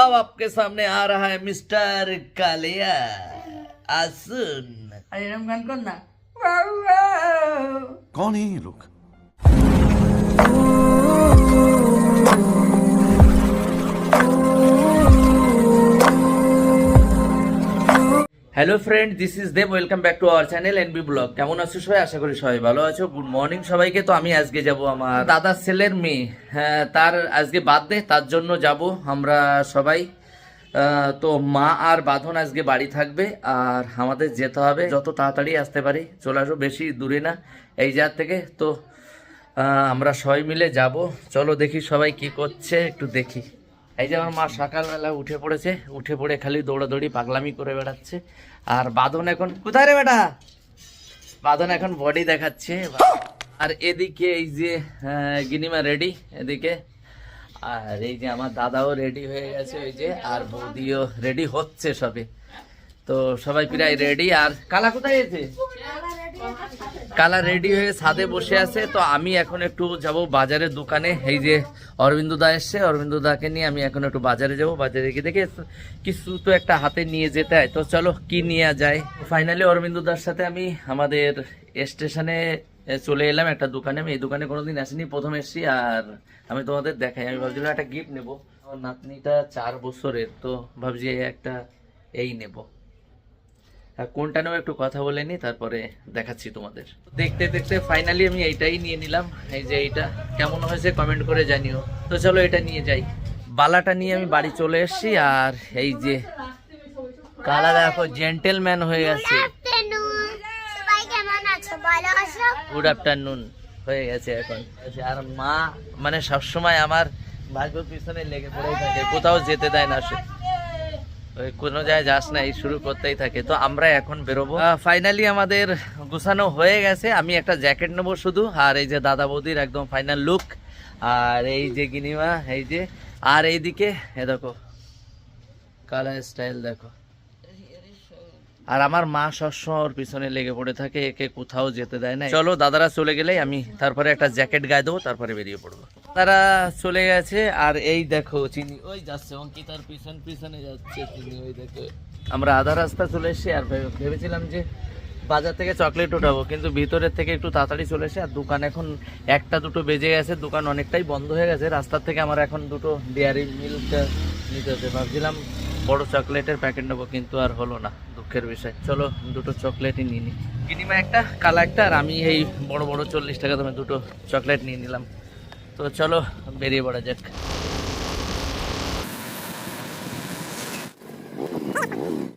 अब आपके सामने आ रहा है मिस्टर कालिया आसुन। अजरम खान कौन ना कौन है ये लोग? Hello friend this is Dev welcome back to our channel NB blog কেমন আছো সবাই? আশা করি সবাই ভালো আছো। গুড মর্নিং সবাইকে। তো আমি আজকে যাব আমার দাদার ছেলের মেয়ে। হ্যাঁ তার আজকে বার্থডে, তার জন্য যাব আমরা সবাই। তো মা আর বাঁধন আজকে বাড়ি থাকবে, আর আমাদের যেতে হবে। যত তাড়াতাড়ি আসতে পারি, চলে আসব বেশি দূরে না, এই জায়গা থেকে। তো আমরা সবাই মিলে যাব। চলো দেখি সবাই কি করছে, একটু দেখি। এই যে আমার মা সকালবেলা উঠে পড়েছে, উঠে পড়ে খালি দৌড়াদৌড়ি পাগলামি করে বেড়াচ্ছে। আর বাঁধন এখন কোথায় রে বেটা? বাঁধন এখন বডি দেখাচ্ছে। আর এদিকে এই যে গিনিমা রেডি এদিকে। আর এই যে আমার দাদাও রেডি হয়ে গেছে ওই যে, আর বৌদিও রেডি হচ্ছে সবে। তো সবাই প্রায় রেডি আর কালা কোথায় গেছে কালা রেডি হয়ে ছাদে বসে আছে, তো আমি এখন একটু যাব বাজারের দোকানে। এই যে অরবিন্দ দা এসছে, অরবিন্দ দাকে নিয়ে আমি এখন একটু বাজারে যাব। বাজারে গিয়ে দেখে কিছু তো একটা হাতে নিয়ে যেতে হয়। তো চলো, কি নিয়ে যায়? ফাইনালি অরবিন্দ দার সাথে আমি আমাদের স্টেশনে চলে এলাম একটা দোকানে। আমি এই দোকানে কোনোদিন আসিনি, প্রথম এসেছি, আর আমি তোমাদের দেখাই। আমি ভাবছিলাম একটা গিফট নেব। আমার নাতনিটা চার বছরের, তো ভাবছি একটা, এই নেব। কোনটা নেব একটু কথা বলে নি তারপরে দেখাচ্ছি তোমাদের। দেখতে দেখতে ফাইনালি আমি এইটাই নিয়ে নিলাম। এই যে এইটা কেমন হয়েছে কমেন্ট করে জানিও। তো চলো এটা নিয়ে যাই। বালাটা নিয়ে আমি বাড়ি চলে এসেছি আর এই যে কালা দেখো জেন্টেলম্যান হয়ে গেছে। গুড আফটারনুন হয়ে গেছে এখন। আর মা মানে সবসময় আমার ভাগ্য পিছনে লেগে পড়েই থাকে কোথাও যেতে দেয় না সে। কোনো জায়গায় যাস না, এই শুরু করতেই থাকে। তো আমরা এখন বেরোবো। ফাইনালি আমাদের গুছানো হয়ে গেছে। আমি একটা জ্যাকেট নেব শুধু, আর এই যে দাদা বৌদির একদম ফাইনাল লুক আর এই যে গিনিমা, এই যে, আর এইদিকে, এ দেখো কালার স্টাইল দেখো। আর আমার মা সবসময় ওর পিছনে লেগে পড়ে থাকে, একে কোথাও যেতে দেয় না চলো, দাদারা চলে গেলেই আমি তারপরে একটা জ্যাকেট গায়ে দেবো, তারপরে বেরিয়ে পড়ব। তারা চলে গেছে, আর এই দেখো চিনি, ওই যাচ্ছে অঙ্কিতার পিছন, পিছনে যাচ্ছে চিনি, ওই দেখো। আমরা আধা রাস্তা চলে এসেছি, আর ভেবেছিলাম যে বাজার থেকে চকলেট উঠাবো, কিন্তু ভিতরের থেকে একটু তাড়াতাড়ি চলে এসে, আর দোকান এখন একটা, দুটো বেজে গেছে, দোকান অনেকটাই বন্ধ হয়ে গেছে, রাস্তার থেকে আমার এখন দুটো ডেয়ারি মিল্ক নিতে হচ্ছে। ভাবছিলাম বড় চকলেটের প্যাকেট নেব, কিন্তু আর হলো না। দুঃখের বিষয়। চলো দুটো চকলেটই নিয়ে নিই কিনিমা একটা কালা একটা আর আমি এই বড় বড় চল্লিশ টাকা দামে দুটো চকলেট নিয়ে নিলাম। তো চলো বেরিয়ে পড়া যাক।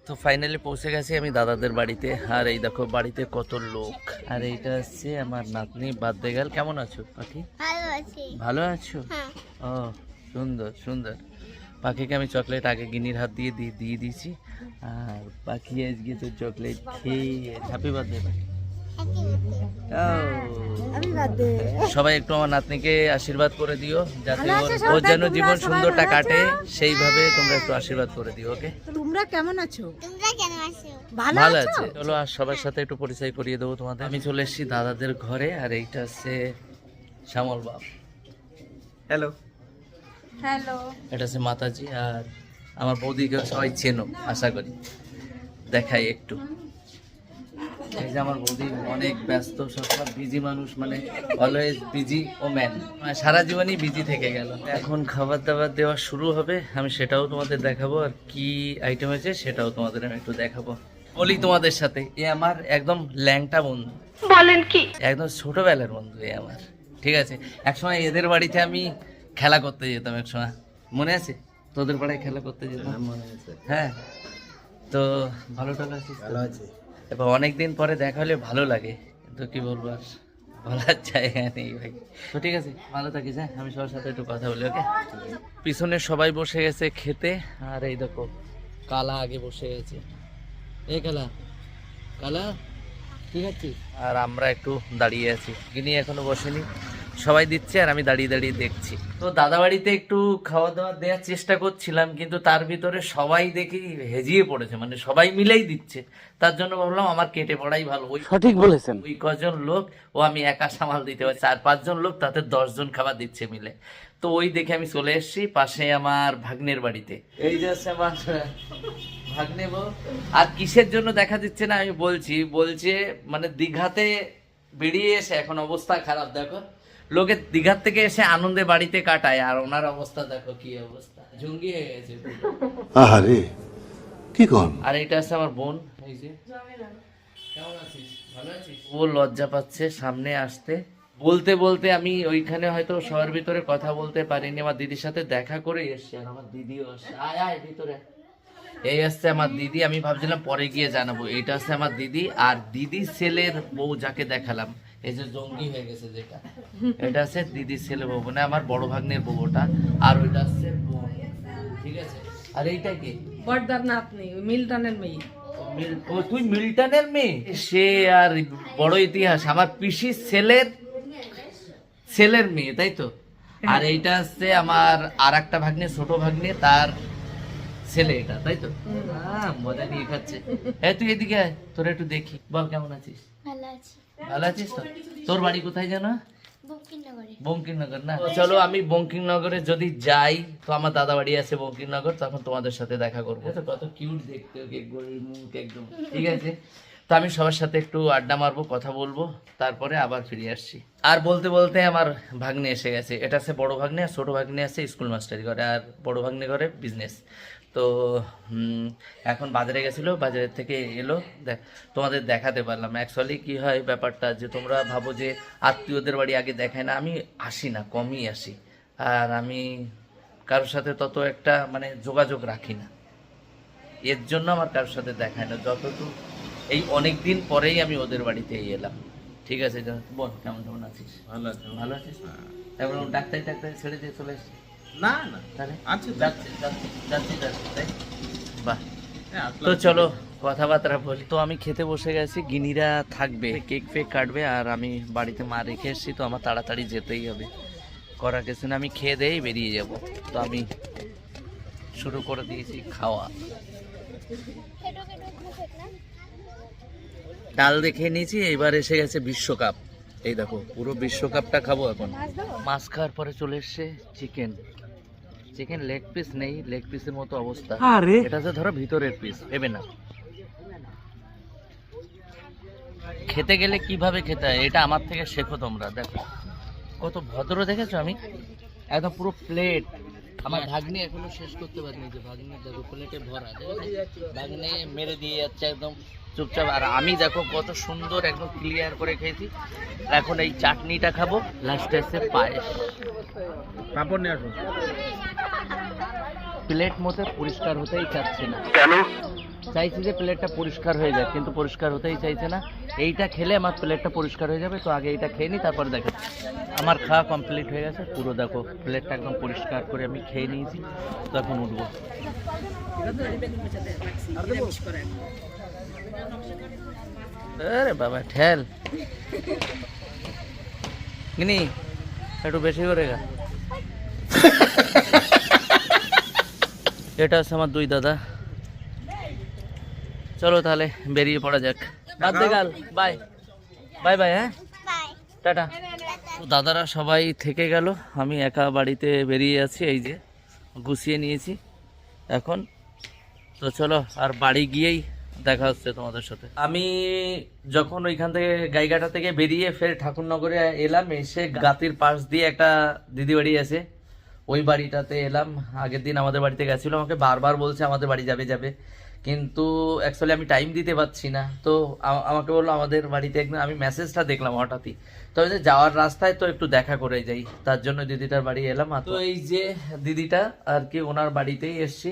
তো ফাইনালি পৌঁছে গেছি আমি দাদাদের বাড়িতে। আর এই দেখো বাড়িতে কত লোক। আর এইটা হচ্ছে আমার নাতনি বার্থডে গেল কেমন আছো পাখি? ভালো আছি। ভালো আছো? হ্যাঁ। ও সুন্দর সুন্দর। পাখিকে আমি চকলেট আগে গিনির হাত দিয়ে দিয়ে দিয়ে দিয়েছি। আর পাখি আজকে তো চকলেট খেয়ে হ্যাপি বার্থডে পাখি। সবাই একটু আমার নাতনিকে আশীর্বাদ করে দিও যাতে ওর- যেন জীবন সুন্দরটা কাটে সেইভাবে তোমরা একটু আশীর্বাদ করে দিও ওকে? তোমরা কেমন আছো? তোমরা কেন আছো? ভালো আছে? চলো আর সবার সাথে একটু পরিচয় করিয়ে দেবো তোমাদের। আমি চলে এসেছি দাদাদের ঘরে আর এইটা হচ্ছে শ্যামল বাপ হ্যালো হ্যালো। এটা হচ্ছে মাতাজি আর আমার বৌদিকে সবাই চেনো আশা করি। দেখাই একটু। এই যে আমার বৌদি অনেক ব্যস্ত সবসময় বিজি মানুষ মানে অলওয়েজ বিজি ও ম্যান সারা জীবনই বিজি থেকে গেল। এখন খাবার দাবার দেওয়া শুরু হবে আমি সেটাও তোমাদের দেখাবো আর কি আইটেম হয়েছে সেটাও তোমাদের আমি একটু দেখাবো। বলি তোমাদের সাথে এ আমার একদম ল্যাংটা বন্ধু। বলেন কি? একদম ছোটবেলার বন্ধু এ আমার ঠিক আছে? একসময় এদের বাড়িতে আমি খেলা করতে যেতাম এক সময়। মনে আছে? তোদের পাড়ায় খেলা করতে যেতাম? মনে আছে। হ্যাঁ? তো ভালো টাকা আছিস ভালো আছে। এবার অনেকদিন পরে দেখা হলে ভালো লাগে। তো কি বলব আর? বলার জায়গা নেই ভাই। তো ঠিক আছে ভালো থাকিস হ্যাঁ? আমি সবার সাথে একটু কথা বলি ওকে? পিছনে সবাই বসে গেছে খেতে। আর এই দেখো কালা আগে বসে গেছে। এই কালা কালা ঠিক আছে আর আমরা একটু দাঁড়িয়ে আছি। গিনি এখনও বসেনি। সবাই দিচ্ছে আর আমি দাঁড়িয়ে দাঁড়িয়ে দেখছি। তো দাদা বাড়িতে একটু খাওয়া দাওয়া দেওয়ার চেষ্টা করছিলাম কিন্তু তার ভিতরে সবাই দেখি হেজিয়ে পড়েছে মানে সবাই মিলেই দিচ্ছে। তার জন্য ভাবলাম আমার কেটে পড়াই ভালো। ওই সঠিক বলেছেন। ওই কজন লোক ও আমি একা সামাল দিতে পারছি চার পাঁচজন লোক তাতে দশজন খাবার দিচ্ছে মিলে। তো ওই দেখে আমি চলে এসেছি পাশে আমার ভাগ্নের বাড়িতে। এই যে আমার ভাগ্নে বউ। আর কিসের জন্য দেখা দিচ্ছে না আমি বলছি বলছে মানে দীঘাতে বেরিয়ে এসে এখন অবস্থা খারাপ দেখো। লোকে দীঘার থেকে এসে আনন্দে বাড়িতে কাটায় আর ওনার অবস্থা দেখো কি অবস্থা? জঙ্গি হয়ে গেছে। আহারে কি কন? আর এটা আছে আমার বোন এই যে। কেমন আছিস? ভালো আছিস? ও লজ্জা পাচ্ছে সামনে আসতে। বলতে বলতে আমি ওইখানে হয়তো শহর ভিতরে কথা বলতে পারিনি আমার দিদির সাথে দেখা করে এসছি আর আমার দিদিও আসছে আয় আয় ভিতরে। এই আসছে আমার দিদি আমি ভাবছিলাম পরে গিয়ে জানাব। এটা হচ্ছে আমার দিদি আর দিদি ছেলের বউ যাকে দেখালাম। এই যে জঙ্গি হয়ে গেছে যেটা। এটা আছে দিদির ছেলে বউ মানে আমার বড় ভাগ্নের বউ ওটা। আর ওইটা হচ্ছে বোন ঠিক আছে? আর এইটা কি? বড়দার নাতনি ওই মিল্টনের মেয়ে। ও তুই মিল্টনের মেয়ে? সে আর বড় ইতিহাস আমার পিসির ছেলের ছেলের মেয়ে তাই তো? আর এইটা হচ্ছে আমার আর একটা ভাগ্নে ছোট ভাগ্নে তার ছেলে এটা তাই তো? মজা নিয়ে খাচ্ছে। এই তুই এদিকে আয় তোর একটু দেখি। বল কেমন আছিস? ভালো আছি। ভালো আছিস তো তোর বাড়ি কোথায় জানো বঙ্কিমনগর। না? চলো আমি বঙ্কিমনগরে যদি যাই তো আমার দাদা বাড়ি আছে বঙ্কিমনগর তখন তোমাদের সাথে দেখা করব। কত কিউট দেখতে মুখ একদম। ঠিক আছে? তো আমি সবার সাথে একটু আড্ডা মারবো কথা বলব তারপরে আবার ফিরে আসছি। আর বলতে বলতে আমার ভাগ্নে এসে গেছে। এটা আছে বড় ভাগ্নে আর ছোট ভাগ্নে আছে স্কুল মাস্টারি করে আর বড় ভাগ্নে করে বিজনেস তো এখন বাজারে গেছিল বাজারের থেকে এলো দেখ তোমাদের দেখাতে পারলাম। অ্যাকচুয়ালি কি হয় ব্যাপারটা যে তোমরা ভাবো যে আত্মীয়দের বাড়ি আগে দেখায় না আমি আসি না কমই আসি। আর আমি কারোর সাথে তত একটা মানে যোগাযোগ রাখি না। এর জন্য আমার কারোর সাথে দেখায় না যতটুকু এই অনেক দিন পরেই আমি ওদের বাড়িতে এলাম। ঠিক আছে বল কেমন কেমন আছিস? ভালো আছে। ভালো আছিস? এখন ডাক্তারি টাক্তারি ছেড়ে দিয়ে চলে এসছিস? না না তাহলে আছে তো। যাচ্ছি যাচ্ছি যাচ্ছি যাচ্ছি তাই? বাহ। হ্যাঁ, তো চলো কথাবার্তা বলি। তো আমি খেতে বসে গেছি গিনিরা থাকবে। কেক ফেক কাটবে আর আমি বাড়িতে মা রেখে এসেছি তো আমার তাড়াতাড়ি যেতেই হবে। করা কিছু না আমি খেয়ে দেই বেরিয়ে যাব। তো আমি শুরু করে দিয়েছি খাওয়া। ডাল দেখে নিয়েছি এবার এসে গেছে বিশ্বকাপ। এই দেখো পুরো বিশ্বকাপটা খাব এখন। মাছ খাওয়ার পরে চলে এসছে চিকেন চিকেন লেগ পিস নেই লেগ পিসের মতো অবস্থা। এটা হচ্ছে ধরো ভিতরের পিস ভেবে না। খেতে গেলে কীভাবে খেতে হয়? এটা আমার থেকে শেখো তোমরা দেখো। কত ভদ্র দেখেছ আমি? একদম পুরো প্লেট আমার ভাগ্নি এখনও শেষ করতে পারিনি যে ভাগ্নি দেখো প্লেটে ভরা? ভাগ্নে মেরে দিয়ে যাচ্ছে একদম চুপচাপ। আর আমি দেখো কত সুন্দর একদম ক্লিয়ার করে খেয়েছি। এখন এই চাটনিটা খাব লাস্টে এসে পায়েস। পাপড় নিয়ে আসো। প্লেট মতে পরিষ্কার হতেই চাচ্ছে না। কেন? চাইছি যে প্লেটটা পরিষ্কার হয়ে যায় কিন্তু পরিষ্কার হতেই চাইছে না। এইটা খেলে আমার প্লেটটা পরিষ্কার হয়ে যাবে তো আগে এইটা খেয়ে নিই তারপর দেখো আমার খাওয়া কমপ্লিট হয়ে গেছে পুরো দেখো প্লেটটা একদম পরিষ্কার করে আমি খেয়ে নিয়েছি তো এখন উঠবো। আরে বাবা ঠেল। গিনি একটু বেশি করে গা। এটা আছে আমার দুই দাদা। চলো তাহলে বেরিয়ে পড়া যাক। বাদ গাল বাই বাই বাই হ্যাঁ? টাটা। দাদারা সবাই থেকে গেল, আমি একা বাড়িতে বেরিয়ে আছি, এই যে গুছিয়ে নিয়েছি এখন। তো চলো, আর বাড়ি গিয়েই দেখা হচ্ছে তোমাদের সাথে। আমি যখন ওইখান থেকে গাইঘাটা থেকে বেরিয়ে ফের ঠাকুরনগরে এলাম, এসে গাতির পাশ দিয়ে একটা দিদি বাড়ি আছে। ওই বাড়িটাতে এলাম। আগের দিন আমাদের বাড়িতে গেছিল আমাকে বারবার বলছে আমাদের বাড়ি যাবে যাবে। কিন্তু অ্যাকচুয়ালি আমি টাইম দিতে পারছি না। তো আমাকে বলল আমাদের বাড়িতে একদিন আমি মেসেজটা দেখলাম হঠাৎই। তবে যে যাওয়ার রাস্তায় তো একটু দেখা করে যাই। তার জন্য দিদিটার বাড়ি এলাম। আর তো এই যে দিদিটা আর কি ওনার বাড়িতেই এসছি।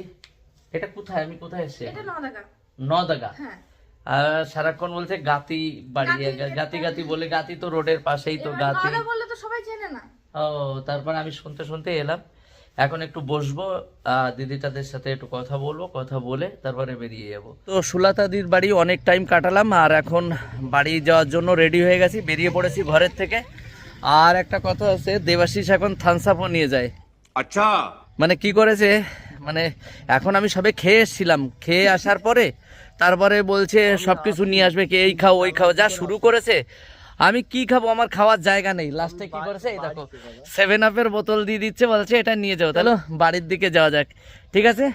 এটা কোথায়? আমি কোথায় এসছি? নদাগা হ্যাঁ। আর সারাক্ষণ বলছে গাতি বাড়ি গাতি গাতি বলে গাতি তো রোডের পাশেই তো গাতি। বলে তো সবাই চেনে না। ও তারপর আমি শুনতে শুনতে এলাম। এখন একটু বসবো দিদিটাদের সাথে একটু কথা বলব কথা বলে তারপরে বেরিয়ে যাব। তো সুলাতাদির বাড়ি অনেক টাইম কাটালাম আর এখন বাড়ি যাওয়ার জন্য রেডি হয়ে গেছি বেরিয়ে পড়েছি ঘরের থেকে। আর একটা কথা আছে দেবাশিস এখন থানসাপও নিয়ে যায়। আচ্ছা। মানে কি করেছে মানে এখন আমি সবে খেয়ে এসেছিলাম খেয়ে আসার পরে তারপরে বলছে সব কিছু নিয়ে আসবে কি এই খাও ওই খাও যা শুরু করেছে আমি কি খাব? আমার খাওয়ার জায়গা নেই। লাস্টে কি করেছে? এই দেখো সেভেন আপের বোতল দিয়ে দিচ্ছে বলছে এটা নিয়ে যাও। তাহলে বাড়ির দিকে যাওয়া যাক। ঠিক আছে?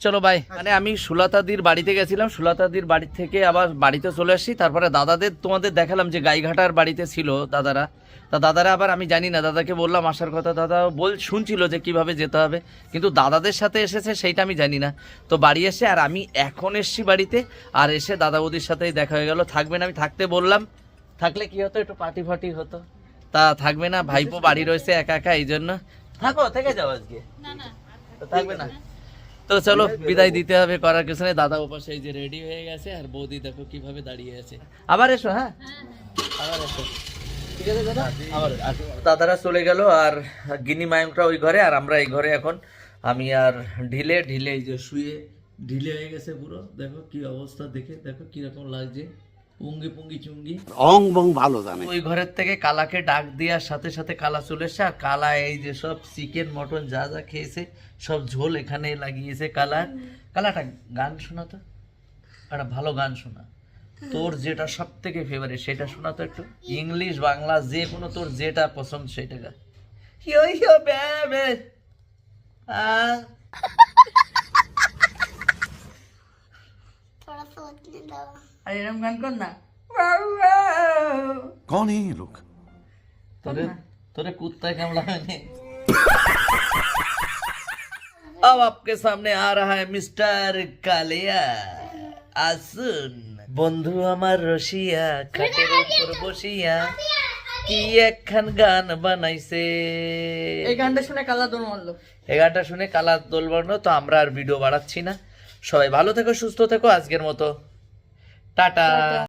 চলো বাই মানে আমি সুলতাদির বাড়িতে গেছিলাম। সুলতাদির বাড়ি থেকে আবার বাড়িতে চলে আসি তারপরে দাদাদের তোমাদের দেখালাম যে গাইঘাটার বাড়িতে ছিল দাদারা। তা দাদারা আবার আমি জানি না দাদাকে বললাম আসার কথা দাদা বল শুনছিল যে কীভাবে যেতে হবে। কিন্তু দাদাদের সাথে এসেছে সেইটা আমি জানি না। তো বাড়ি এসে আর আমি এখন এসছি বাড়িতে। আর এসে দাদা বৌদির সাথেই দেখা হয়ে গেল। থাকবেন আমি থাকতে বললাম। থাকলে কি হতো? একটু পার্টি ফার্টি হতো। তা থাকবে না ভাইপো বাড়ি রয়েছে একা একা এই জন্য। থাকো থেকে যাও আজকে। থাকবে না। তো চলো বিদায় দিতে হবে করার কিছু নেই। দাদা ওপাশে এই যে রেডি হয়ে গেছে আর বৌদি দেখো কীভাবে দাঁড়িয়ে আছে। আবার এসো হ্যাঁ? আবার এসো। ঠিক আছে দাদা? আবার আসো। দাদারা চলে গেল আর গিনি মায়ংটা ওই ঘরে আর আমরা এই ঘরে এখন। আমি আর ঢিলে ঢিলে এই যে শুয়ে ঢিলে হয়ে গেছে পুরো। দেখো কি অবস্থা দেখে দেখো কীরকম লাগছে। পুঙ্গি পুঙ্গি চুঙ্গি অং বং ভালো জানে ওই ঘরের থেকে কালাকে ডাক দেওয়ার সাথে সাথে কালা চলে এসে আর কালা এই যে সব চিকেন মটন যা যা খেয়েছে সব ঝোল এখানে লাগিয়েছে কালা কালাটা গান শোনা তো একটা ভালো গান শোনা তোর যেটা সব থেকে ফেভারিট সেটা শোনা তো একটু ইংলিশ বাংলা যে কোনো তোর যেটা পছন্দ সেটা গা হিও হিও বেবে আহ थोड़ा सोचने दो আর এরকম গান কর না कौन है ये लोग তোরে তোরে कुत्ता কেমন লাগে अब आपके सामने आ रहा है मिस्टर कालिया আসুন বন্ধু আমার রসিয়া খাটের উপর বসিয়া কি একখান গান বানাইছে এই গানটা শুনে কালা দৌড় মারলো এই গানটা শুনে কালা দোলবর্ণ তো আমরা আর ভিডিও বাড়াচ্ছি না সবাই ভালো থেকো সুস্থ থেকো আজকের মতো টাটা